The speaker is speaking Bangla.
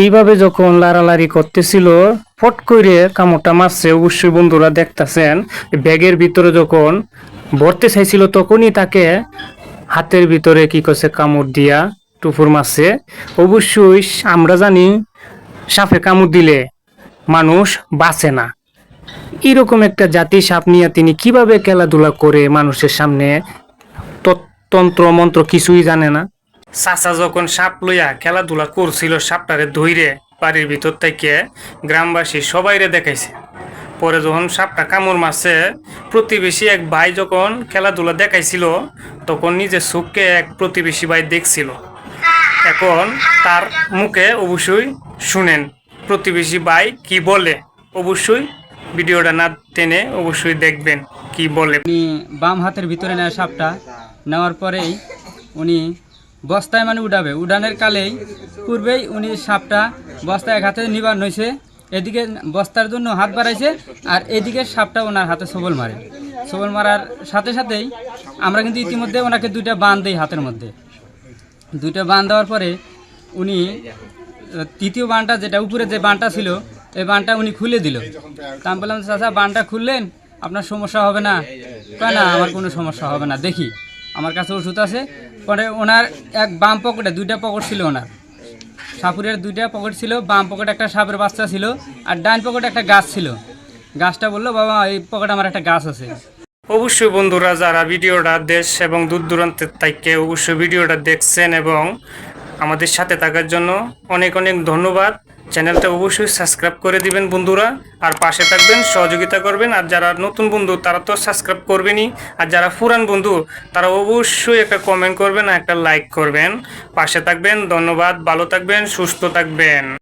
এইভাবে যখন লাড়ালাড়ি করতেছিল, ফট করে কামড়টা মারছে। অবশ্যই বন্ধুরা দেখতাছেন ব্যাগের ভিতরে যখন ভরতে চাইছিল, তখনই তাকে হাতের ভিতরে কি করছে, কামড় দিয়া টুপুর মারছে। অবশ্যই আমরা জানি, সাপে কামড় দিলে মানুষ বাঁচে না। এরকম একটা জাতি, সাপ নিয়ে তিনি কীভাবে খেলাধুলা করে মানুষের সামনে তন্ত্র মন্ত্র কিছুই জানে না। চাচা যখন সাপ লইয়া খেলাধুলা করছিল সাপটারে ধইরে বাড়ির ভিতর থেকে, গ্রামবাসী সবাইরে দেখাইছে। পরে যখন সাপটা কামড় মারছে, প্রতিবেশী এক ভাই যখন খেলাধুলা দেখাইছিল, তখন নিজের চোখকে এক প্রতিবেশী ভাই দেখছিল। এখন তার মুখে অবশ্যই শুনেন, প্রতিবেশী ভাই কি বলে? অবশ্যই ভিডিওটা না টেনে অবশ্যই দেখবেন কি বলে। উনি বাম হাতের ভিতরে নেয় সাপটা, নেওয়ার পরেই উনি বস্তায় মানে উঠাবে উঠানের কালেই পূর্বেই উনি সাপটা বস্তায় এক হাতে নিবার নইছে, এদিকে বস্তার জন্য হাত বাড়াইছে আর এদিকে সাপটা ওনার হাতে সবল মারে। সবল মারার সাথে সাথেই আমরা কিন্তু ইতিমধ্যে ওনাকে দুইটা বান দিই হাতের মধ্যে। দুইটা বান দেওয়ার পরে উনি তৃতীয় বানটা যেটা উপরে যে বানটা ছিল, এই বানটা উনি খুলে দিল। তা আমি বললাম, চাচা বানটা খুললেন? আপনার সমস্যা হবে না। কয়, না, আমার কোনো সমস্যা হবে না। দেখি, আমার কাছে ওষুধ আছে পরে ওনার এক বাম পকেটে, দুইটা পকেট ছিল ওনার। সাপুরের দুইটা পকেট ছিল, বাম পকেটে একটা সাপের বাচ্চা ছিল আর ডান পকেটে একটা গাছ ছিল। গাছটা বলল, বাবা, এই পকেটে আমার একটা গাছ আছে। অবশ্যই বন্ধুরা, যারা ভিডিওটা দেশ এবং দূর দূরান্তের থেকে অবশ্যই ভিডিওটা দেখছেন এবং আমাদের সাথে থাকার জন্য অনেক অনেক ধন্যবাদ। চ্যানেলটা অবশ্যই সাবস্ক্রাইব করে দিবেন বন্ধুরা। আর পাশে থাকবেন, সহযোগিতা করবেন। আর যারা নতুন বন্ধু, তারা তো সাবস্ক্রাইব করবেনই। আর যারা পুরান বন্ধু, তারা অবশ্যই একটা কমেন্ট করবেন আর একটা লাইক করবেন। পাশে থাকবেন, ধন্যবাদ। ভালো থাকবেন, সুস্থ থাকবেন।